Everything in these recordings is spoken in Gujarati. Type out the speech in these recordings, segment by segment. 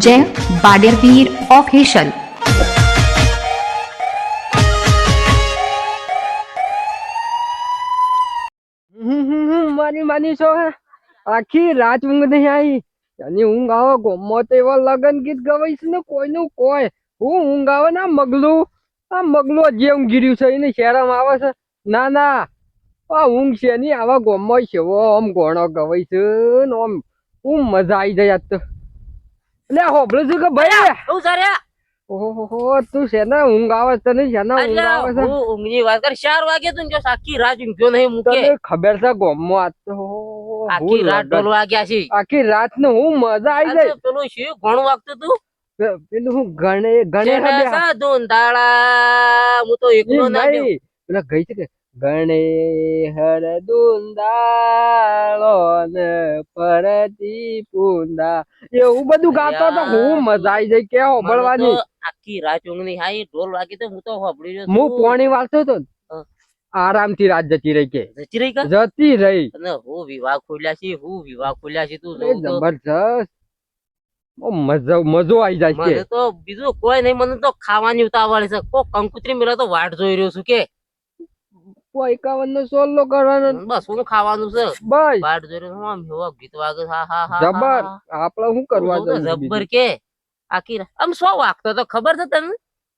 જય બાડેરવીર ઓફિશિયલ મારી માની છો આખી રાત ઊંઘ નહીં આવી અને ઊંઘ આવો ગોમો તો લગન ગીત ગવાઈશ ને કોઈનું કોઈ હું ઊંઘ આવે ને મગલું આ મગલું જે ઊંઘી રહ્યું છે એને શેરામાં આવે છે ના ના ઊંઘ છે નહીં આવા ગોમો છે આમ ગોણો ગવાય છે ને આમ હું મજા આવી જાય આજ તો. એટલે હોભળું છું કે ભાઈ શું સર ઓહો તું છે ને ઊંઘ આવે છે ને છે ને ઊંઘ આવે છે. ઊંઘની વાત કર ચાર વાગે તું જો આખી રાત ઊંઘ્યો નહીં મૂકે તને ખબર છે ગોમો આજ તો આખી રાત ઢોલ વાગ્યા છે. આખી રાત ને હું મજા આવી જાય. પેલું શું ઘણું વાગતું તું? પેલું હું ગણે ગણે. સાધુ દાડા હું તો એકલો ના પેલા ગઈ છે કે? ગણે હર દુંદાળો ને પરતી પુંદા. એવું બધું ગાતો તો હું મજા આવી જાય કે મને હોબળવાની આખી રાત ઊંઘની હાઈ ઢોલ વાગી તો હું તો હોબળી રહ્યો હું. પોણી વાળતો તો. આરામથી રાત જતી રહી કે. જતી રહી કે? જતી રહી. અને હું વિવાહ ખોલ્યા છે હું વિવાહ ખોલ્યા છે તું જબરજસ્ત. ઓ મજા મજો આવી જાય મને છે તો બીજું કોઈ નહીં મને તો ખાવાની ઉતાવળ છે. કો કંકુત્રી મેળા તો વાટ જોઈ રહ્યો છું કે. એકાવન નો સોલો કરવાનો બસ હું ખાવાનું છે. બસ. બાર રહ્યો આમ એવા ગીત વાગે હા હા હા જબર. આપણે શું કરવા જબ્બર કે? આખી આમ શું વાગતો તો ખબર છે તને?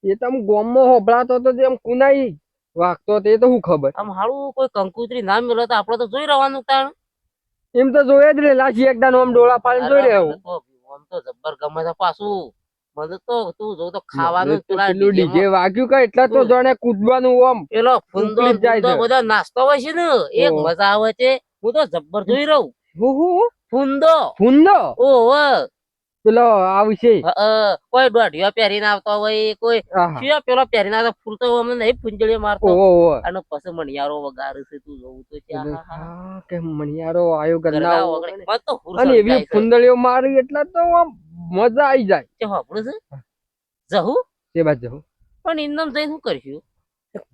એ તો આમ ગોમમાં હોભળાતો તો જેમ કુનાઈ વાગતો તે તો શું ખબર? આમ હાળું કોઈ કંકુતરી ના મળે તો આપડે તો જોઈ રહેવાનું તાણ. એમ તો જોયે જ રે લાશી એકદા આમ ડોળા પાડીને જોઈ રહ્યો આમ તો જબ્બર ગમે છે પાછું. મને તો તું જો તો ખાવાનું પેલું ડીજે વાગ્યું કે એટલા તો. જાણે કૂદવાનું ઓમ પેલો ફૂંદો જાય બધો નાસ્તો હોય છે ને એક મજા આવે છે. હું તો જબ્બર જોઈ રહું. હું હું ફૂંદો. ફૂંદો? ઓહો પેલો આવશે કોઈ દોઢિયો પહેરીને આવતો હોય કોઈ. શું પેલો પહેરીને આવતો ફૂલ તો અમને નહીં ફૂંજળી મારતો. અને પછી મણિયારો વગાડે છે તું જોવું તો કે મણિયારો આયો ગંદા અને એવી ફૂંદળીઓ મારી એટલે તો આમ મજા આવી જાય. તે હોપડું છે જહુ? તે બાજુ પણ ઇન્દમ જઈને શું કરશું?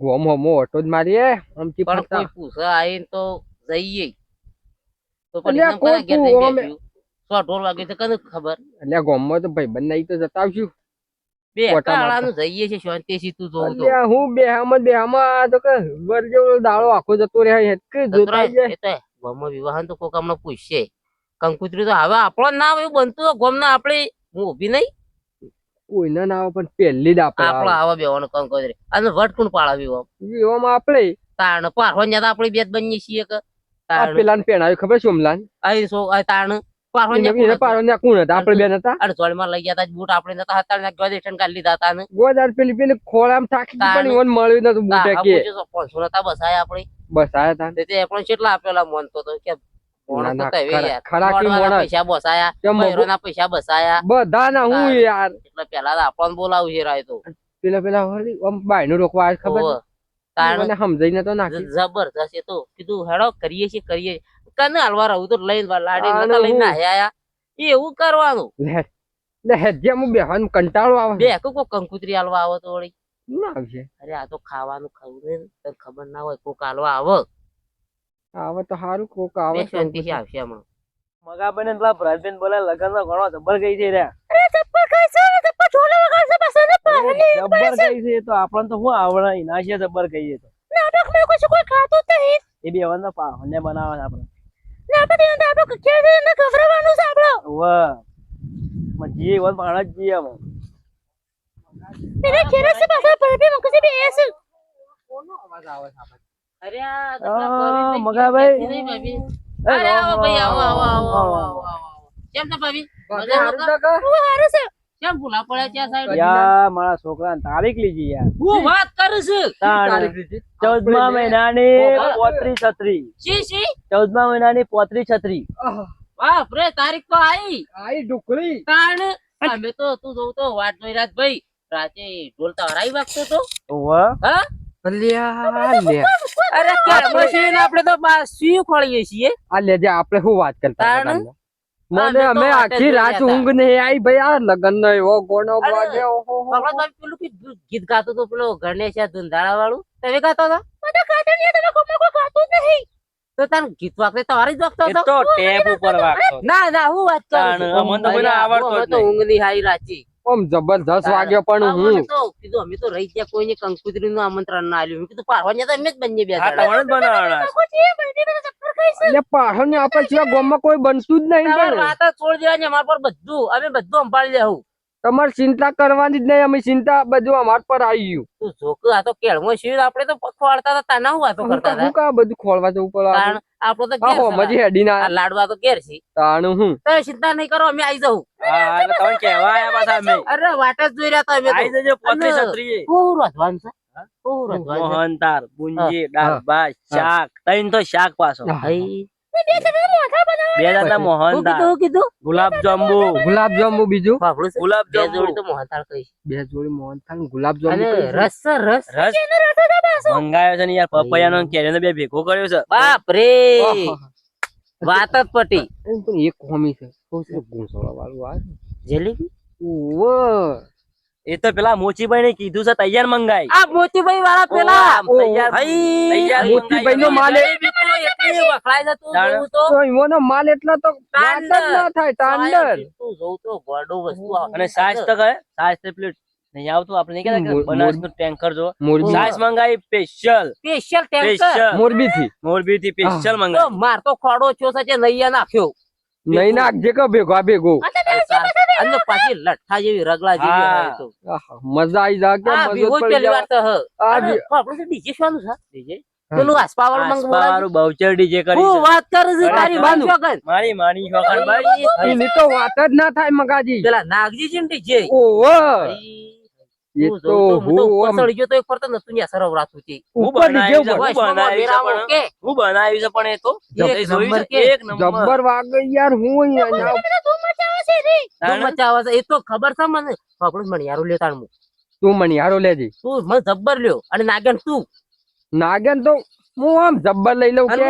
ગોમ હોમો ઓટો જ મારીએ આમથી પણ કોઈ પૂછે આઈને તો જઈએ. તો પણ ઇન્દમ કયા કોઈ ઘેર જઈને પૂ- અમે- બેસ્યું? સો ઢોર વાગે તો કને ખબર? એટલે ગોમમાં તો ભાઈ બંધ તો જતા આવશું. બે કાળાનું જઈએ છે શાંતિથી તું જોવું તો. હું બેહામાં બેહામાં તો કે વર જેવો દાળો આખો જતો રહે કે જોતા જાય. તો વિવાહ તો કોક હમણાં પૂછશે. કંકુતરી તો હવે આપણો નામ એવું બનતું હોય ગામના આપણે હું ઊભી નહીં. કોઈના ના આવે પણ પહેલી જ આપણે આપણો આવા. બેવાનો કંકોત્રી. અને વટ કોણ પાળાવી આમ. એવામાં આપણે? તાણ પારવા જ્યાં આપણે બે જ બનીએ છીએ કે. તાણ. પેલાને પહેણાવ્યું ખબર છે સોમલાન અહીં સો આ તાણ? ને કોણ હતા? આપણે બેન હતા. અને લઈ ગયા તા બૂટ આપણે નતા હતા ને ગોદ રિટર્ન કરી લીધા હતા ને. ગોદાર પેલી પેલી ખોળામ થાકી પણ ઈવન મળ્યું નતું બુટે કે. પાંચસો નતા બસાય આપણે. બસ હતા તા તે તે આપણે કેટલા આપેલા મોનતો તો કે કે જબરજસ્ત એ તો. કીધું હેડો કરીએ છીએ કરીએ. કને હાલવા રહું તો લઈને લાડી લઈને આયા. એ એવું કરવાનું? હેજે હું બેહવાનું કંટાળો આવે. બે કોઈ કંકુતરી હાલવા આવો તો વળી. ના આવશે? અરે આ તો ખાવાનું ખાવું ને તને ખબર ના હોય કોક હાલવા આવો. આવે તો સારું કોક આવે બે શાંતિથી આવશે હમણાં મગા બને પેલા ભરતબેન બોલે લગનમાં ઘણો જબર ગઈ છે રે જબર ગઈ છે એ તો આપણને તો શું આવડે એના છે ગઈ છે તો. એ બી હવે તો પાહને બનાવે છે આપણે વાહમાં જીએ વન પાણા જ જીએ આમ અરે આ આ, પેલા ભાભી મગાભાઈ. બી એસ કોનો અવાજ આવે છે ભાઈ આવો આવો આવો રામ, આવો આવો આવો. કેમ છે ભાભી? ભાભી હારું છો? કેમ ભૂલા પડ્યા ત્યાં સાઈડ? યા મારા છોકરાને તારીખ લીધી યાર. હું વાત કરું છું. તારીખ લીધી. ચૌદમા આપણે મહિનાની ઓહો. પોત્રી છત્રી. શી શી? ચૌદમા મહિનાની પોત્રી છત્રી. આહ, રે તારીખ તો આવી આઈ ઢોકળી. તાણ. અમે તો તું જોઉં તો વાત જોઈ રાત ભાઈ. રાતે ઢોલતા હરાઈ વાગતો તો. વાહ હા? અલ્યા લે અરે કેમ છે ને આપણે તો બા સી ખોળીએ છીએ? આ લેજે શું વાત કરતા હતા તાણ? કાલે? મને અમે તો અમે વાટે આખી રાત ઊંઘ નહીં આવી ભાઈ આ લગન નો એવો બાપુ પેલું ગીત ગાતો તો પેલો ગણેશ ધુંધાળા વાળું તમે ગાતો હતા તો તાર ગીત વાગતે તમારે જ વાગતો હતો તો? ટેપ ઉપર વાગતો. ના ના હું વાત કરું. તો અરે, આવડતો તો ઊંઘની હારી રાચી આમ જબરદસ્ત વાગ્યો પણ હું. કીધું અમે તો રહી ગયા કોઈને કંકુતરી નું આમંત્રણ ના આલ્યું કીધું પારવાની તો અમે જ બંને બે પાછળ ને આપણે જેવા ગામમાં કોઈ બનતું જ નહીં વાત છોડી દેવાની અમારા પર બધું અમે બધું સંભાળી લેવું તમારે ચિંતા કરવાની જ નહીં અમે ચિંતા બધું અમાર પર આવી ગયું તું જોક આ તો કેળવો શિવ આપણે તો પખવાડતા હતા તાના હું વાતો કરતા હતા? કા બધું ખોળવા જવું પડે આપણો? તો ઘેર હો મજી હેડી ના લાડવા તો ઘેર છે. તાણું હું? તમે ચિંતા નહીં કરો અમે આવી જવું. હા એટલે તમે કેવા આયા પાછા અમે? અરે વાટ જ જોઈ રહ્યા હતા અમે આવી જજો પોત્રી અને- છત્રીએ. બહુ છે. બહુ રધવાન મોહનતાર દાળ ભાત શાક. તૈન તો શાક પાછો. ભાઈ બે દાદા મોહન કીધું કીધું? ગુલાબ જાંબુ. ગુલાબ જાંબુ બીજું? ગુલાબ જાંબુ. જોડી તો મોહનથાળ કહીશ બે જોડી મોહન થાળ ગુલાબ જાંબુ અને રસ રસ. રસ? મંગાયો છે ને યાર પપૈયાનો ને કેરીનો બે ભેગો કર્યો છે. બાપ રે. વાત જ પટી. પણ એક હોમી છે. ગુંસળા વાળું આ? જલેબી? ઓવ. એ તો પેલા મોચીભાઈ ને કીધું છે તૈયાર મંગાઈ આ મોચીભાઈ વાળા પેલા? મોચીભાઈ નો માલ તો? માલ એટલા તો. ના થાય તાંડર તું જોઉં તો ગોડો વસ્તુ અને સાસ તો કહે સાસ તો પ્લેટ નહીં આવતું આપણે નહીં કહેતા મોર- કે ટેન્કર જો. સાસ મંગાઈ સ્પેશિયલ સ્પેશિયલ ટેન્કર? મોરબી થી મોરબી થી સ્પેશિયલ મંગાવી મારતો માર તો ખોડો છો સાચે લઈ નાખ્યો. નહીં નાખજે કે ભેગો આ ભેગો. અને પાછી લઠ્ઠા જેવી રગલા જેવી હા. મજા આવી જા કે મજા પહેલી વાર તો હ. આપણે ડીજે શાનું છે ડીજે પેલું આસપા વાળું આસપા મંગવાયું. વાળું બહુચર DJ કરી હું વાત કરું છું તારી માન વગર. મારી માની શોખન ભાઈ એની તો વાત જ ના થાય મગાજી પેલા નાગજી છે ને ડીજે ઓહો એ તો હું હું ચડી ગયો તો એક ફરતો નતું ન્યા સરવરાતું છે. ઉપર નીચે છે. હું બનાવી છે પણ. હું બનાવી છે પણ એ તો? એક નંબર જબ્બર વાગે યાર હું અહીંયા તું મચાવા છે. એ તો ખબર છે મને. આપણું મણિયારો લ્યો તાણ હું. તું મણિયારો લેજે. તું મને જબ્બર લ્યો. અને નાગન તું. નાગન તો હું આમ જબ્બર લઈ લઉં કે?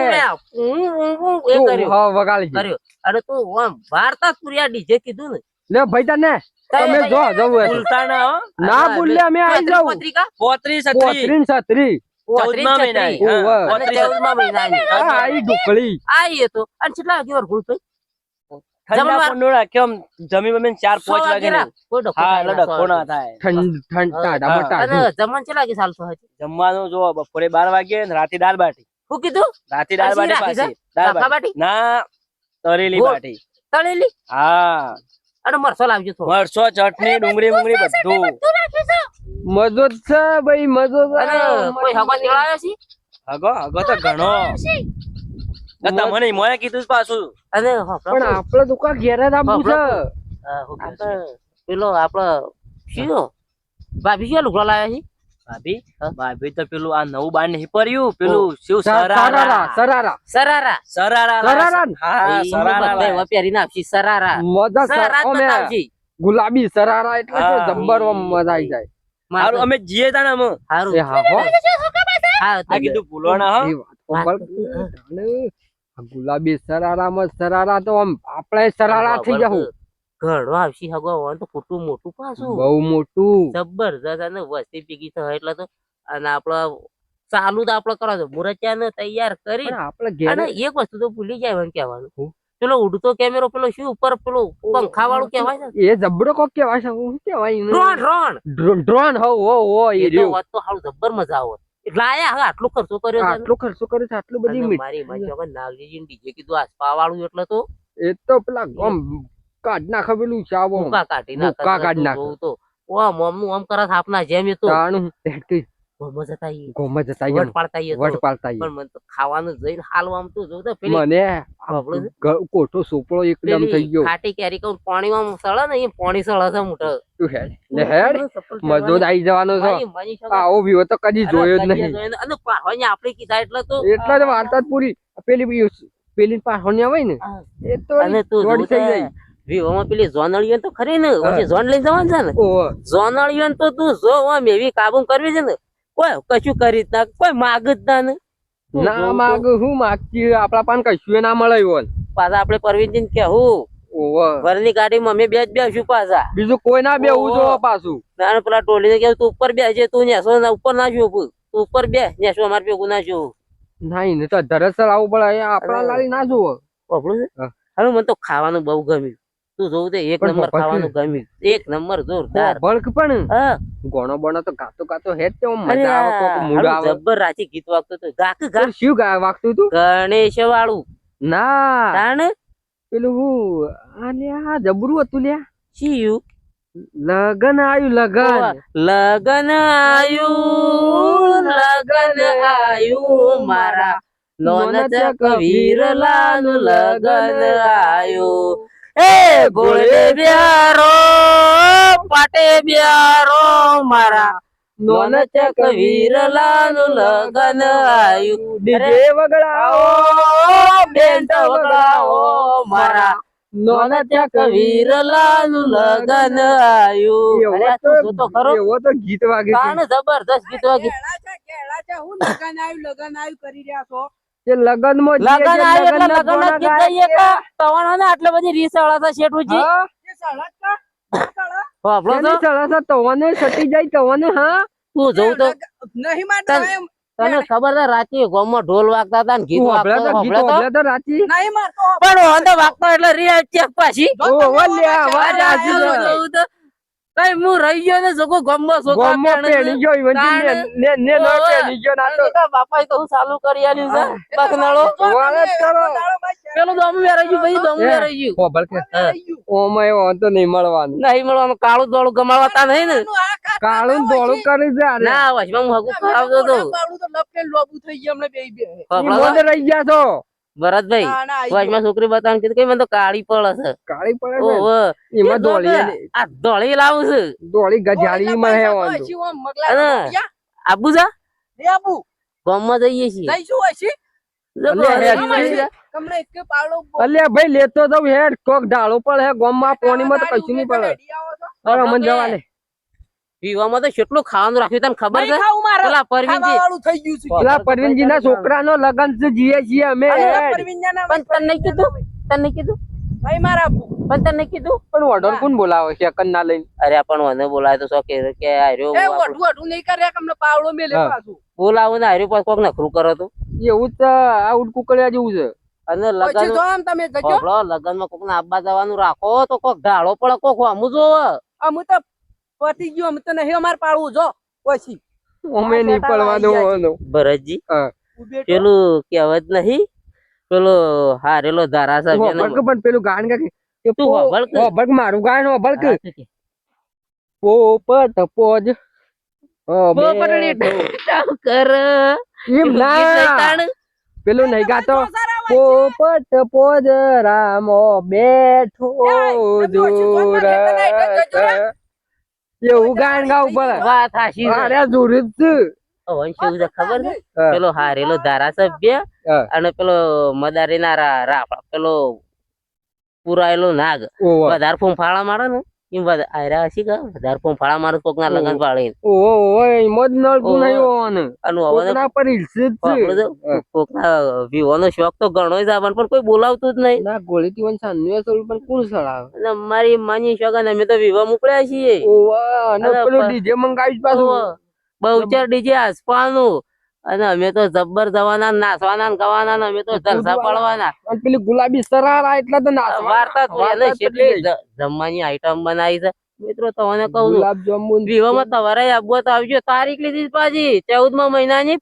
હું હું- એ તું કર્યો. હા વગાડી કર્યો. અને તું આમ વાર્તા પૂરી આ ડીજે કીધું ને. લે ભાઈ તને તમે જો જવું તો. ના બોલ્યા ના ભૂલે અમે આવી જાવ પત્રિકા? પોત્રી છત્રી. પોતરી ને છત્રી. ચોત્રી ચૌદમા પોત્રી ચૌદમા મહિનાની. આ આઈ ઢુકળી. આઈ એ તો અને કેટલા વાગે વરઘોડું થઈ? ઠંડા જમી બમીને ચાર પાંચ વાગે હા. થાય? ઠંડ ઠંડ જમવાનું કેટલા વાગે ચાલતું હોય? જમવાનું જો બપોરે બાર વાગે ને રાતે દાળ બાટી. શું કીધું? રાતે દાળ બાટી પાછી. દાળ બાટી? ના તળેલી બાટી. તળેલી? હા. અને મરસો લાવજો થોડો. મરચો ચટણી ડુંગળી મુંગળી બધું. મજો છે. ભાઈ મજો જ અને કોઈ હગો તેડાયો છે? હગો હગો તો ઘણો. તો તમને મોએ કીધું પાછું. અરે પણ પ્રભુ, દુકાન ઘેર જ આપવું છે? પેલો આપડો શિયો ભાભી ક્યાં લુગડા લાવ્યા છે? ભાભી? ભાભી તો પેલું આ નવું બાર નહીં પડ્યું. પેલું શું સરારા? સરારા સરારા. સરારા. સરારા. સરારા હા સરારા પહેરીને આપશે સરારા. મજા સરારા. ગુલાબી સરારા એટલે. જબ્બર મજા આવી જાય. મારું હારું અમે જીએ તા ને અમે. હારું. હા હા, કીધું ભૂલો ના હો ગુલાબી સરારામાં સરારા તો આમ આપણે સરારા થઈ જાવ ઘણો આવશી હગો હોય તો ખોટું મોટું પાછું. બહુ મોટું. જબરજસ્ત અને વસ્તી ભેગી થાય એટલે તો અને આપડે ચાલુ તો આપડે કરો છો ને તૈયાર કરી. પણ આપણે અને એક વસ્તુ તો ભૂલી જાય એમ કહેવાનું. પેલો ઉડતો કેમેરો પેલો શું ઉપર પેલો પંખા વાળું કેવાય છે? એ જબરો કોક કેવાય છે શું કેવાય ડ્રોન ડ્રોન. ડ્રોન હો હો એ તો વાત તો હાલ જબર મજા આવે. આયા હવે આટલો ખર્ચો કર્યો છે. આટલો ખર્ચો કર્યો છે આટલું બધી મારી મારી નાગજીજી ડીજે કીધું આસપા વાળું એટલે તો એ તો પેલા આમ કાઢ નાખે ચાવો કાઢી નાખે કાઢી તો ઓમ ઓમનું આપના જેમ એ તો. ગોમો જતા ઈ. ગોમાં જતા વટ પાડતા ઈ વટ પાડતા પણ મને તો ખાવાનું જોઈને હાલવામાં તો જોઉં તો પેલી મને કોઠો સોપડો એકદમ થઈ ગયો. ખાટી કેરી કહું પાણીમાં સળે ને એ પાણી સળે છે મોટો. તું હેડ લે હેડ. મજો આવી જવાનો છે. મારી- મારી છોકરી- આવો વ્યૂ તો કદી જોયો જ નહીં. અને આપણે કીધા એટલે તો. એટલે જ વાર્તા પૂરી. પેલી પેલી પાછળની આવે ને એ તો અને તું થઈ જાય. વિવોમાં પેલી ઝોનળીઓ તો ખરી ને. જોન પછી લઈને જવાનું છે ને? ઓહો. તો તું જો મેવી કાબુ કરવી છે ને. કોઈ કશું કરી જ ના કોઈ માગ જ ના ને. ના માગ હું માગતી આપડા પાન કશું ના મળે હોય. પાછા આપણે પરવીનજી ને કેવું વરની ગાડીમાં અમે બે જ બેસું પાછા. બીજું કોઈ ના બેવું જો પાછું. ના પેલા ટોલી ને કેવું તું ઉપર બેસે તું નેસો ના ઉપર ના જો તું ઉપર બે નેસો અમારે ભેગું ના જો ના ને તો ધરસર આવું પડે. આપણા અરે. ના જોવો હવે મને તો ખાવાનું બહુ ગમ્યું. તું જોવું તે એક નંબર ખાવાનું ગમ્યું. એક નંબર જોરદાર. બળક પણ. હા. ગોણો બોણો તો ગાતો ગાતો હેડ તે મજા આવે કોક મૂડ આવે. જબર રાતી ગીત વાગતો તો ગાક ગાક. શું ગા વાગતું તું? ગણેશ વાળું ના. તાણ? પેલું હું આ જબરું હતું લ્યા. શીયું લગન આયુ લગન. લગન આયુ લગન આયુ મારા. નોનચક વીરલાનું લગન આયું. એ ગોળે બિહારો પાટે બિહારો મારા નોનચક વીરલાનું લગન આયું. ડીજે વગડાવો આવો બેન્ટ વગડાવો મારા નોનચક વીરલાનું લગન આયું. અરે તો તું ખરો. એવો તો ગીત વાગે છે. જબરદસ્ત ગીત વાગે. કેળા છે કેળા છે હું લગન આવ્યું લગન આવ્યું કરી રહ્યા છો. કે લગનમાં લગન આવ્યું એટલે લગન જ ગીત ગાઈએ કા તવાનો ને આટલે બધી રીસ વાળા હતા શેઠુજી. કા તવાને સટી જાય તવાને હા. તું જોઉં તો નહીં મારતો તને ખબર છે રાતે ગામમાં ઢોલ વાગતા હતા ને ગીત વાગતો તો રાતી નહીં મારતો પણ ઓંધો વાગતો એટલે રિયા ચેક પાછી ઓ, વલ્યા, આવા. જોઉં તો કઈ હું રહી ગયો ને જોકો ગામમાં છોકરા ગોમમાં પેણી ગયો ઈવનજી ને ને ને નો પેણી ગયો ના તો. હું ચાલુ કરી છે. બકનાળો. પેલું દમ વેરાઈ ગયું ભાઈ દમ ગયું. એવો તો નહીં મળવાનું. નહીં મળવાનું કાળું દોડું ગમાવતા નહીં ને. કાળું છે. કરી છે અરે ના હું હગું તમે કરાવતો હતો મોઢા તો લપકે લોબુ થઈ ગયા અમને બે બે. રહી ગયા છો. ભરતભાઈ. વચમાં છોકરી બતાવીને કીધું કે મને તો કાળી પડે છે કાળી પડે ઓહો. એમાં દોળી આ દોળી લાવું છે. દોળી ગજાળી માં હે વાંધો. આબુ જા રે આબુ. ગામમાં જઈએ છીએ. જઈશું શું હશે? જબરો અલ્યા, ભાઈ લેતો તો હેડ. કોક ઢાળો પડે હે ગોમમાં પોણીમાં તો ગાડી કશું નહીં પડે. હવે આવો અમન જવા લે પીવામાં તો કેટલું ખાવાનું રાખ્યું તને ખબર નહીં છે? પેલા પરવીનજી થઈ ગયું છે. પેલા પરવીનજી ના છોકરા નો લગન છે જીએ છીએ અમે. અને હેડ. પરવીનજાના પણ તને કીધું? તને કીધું? ભાઈ મારા પણ તને કીધું? પણ ઓર્ડર કોણ બોલાવે છે? અકન ના લઈને. અરે પણ મને બોલાય તો કે કે આર્યો એ નહીં કરે કે પાવળો મેલે પાછું. બોલાવો ને આર્યો પાછું કોક નખરું કરો તો. એવું તો આ ઉડ કુકડિયા જેવું છે. અને લગન તો આમ તમે જજો. લગનમાં કોક આબા જવાનું રાખો તો કોક ઢાળો પડે કોક અમુ જોવે. તો પતી ગયો અમે તો નહીં અમારે પાડવું જો પછી અમે નહીં શેઠાલા આઈ ભરતજી હા. પેલું કહેવત નહીં પેલો હારેલો ધારાસભ્ય પણ પેલું ગાન કે કે તું હોભળ કે. હોભળ મારું ગાન હોભળ કે. પોપટ પોજ. પોપટડી ટાવ કર એમ ના. પેલું નહીં ગાતો. પોપટ પોજ રામો બેઠો દૂર એવું ગાણ ગાવું પડે વાત હાશી અરે જોરી જ ખબર છે? પેલો હારેલો ધારાસભ્ય. અને પેલો મદારી ના પેલો પુરાયેલો નાગ. વધારે ફૂંફાળા મારે ને? એમ આયરા હશી કે? વધારે ફાળા મારું કોક ના લગન પાડે ઓહો ઓહો એમાં જ ઓહો. નહીં હોવાનું અને હવે કોકના પર હિલસે છે. કોક ના વિવાનો શોખ તો ઘણો જ આવન પણ કોઈ બોલાવતું જ નહીં. ના ગોળી થી વન સાન્યું હશે પણ કોણ સળાવે. અને મારી માની શોખ અને અમે તો વિવા મોકલ્યા છીએ. ઓવા અને પેલું ડીજે મંગાવી પાછો. બહુ ચાર ડીજે આસપાનું. અને અમે તો જબ્બર જવાના નાસવાના ગવાના અમે તો જલસા પડવાના. અને પેલી ગુલાબી સરારા એટલે તો વાર્તા જ કેટલી જમવાની આઈટમ બનાવી છે. મિત્રો તમને કહું ગુલાબ જાંબુ વિવામાં તમારે આવવું તો આવજો તારીખ લીધી પાછી ચૌદમાં મહિનાની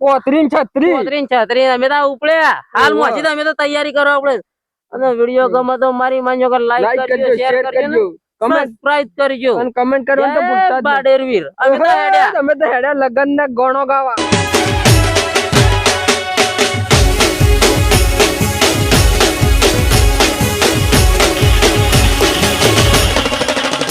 પોત્રીન છત્રી ચોત્રીસ છત્રીસ અમે તો ઉપડ્યા. હાલ. મોસી અમે તો તૈયારી કરવા આપણે અને વીડિયો ગમે તો મારી માન્યો કે લાઈક કરજો શેર કરજો કમેન્ટ સબસ્ક્રાઇબ કરજો. અને કમેન્ટ કરવાનું તો ભૂલતા જ નહીં. બાડેરવીર. અમે તો હેડ્યા. અમે તો હેડ્યા લગન ને ગણો ગાવા.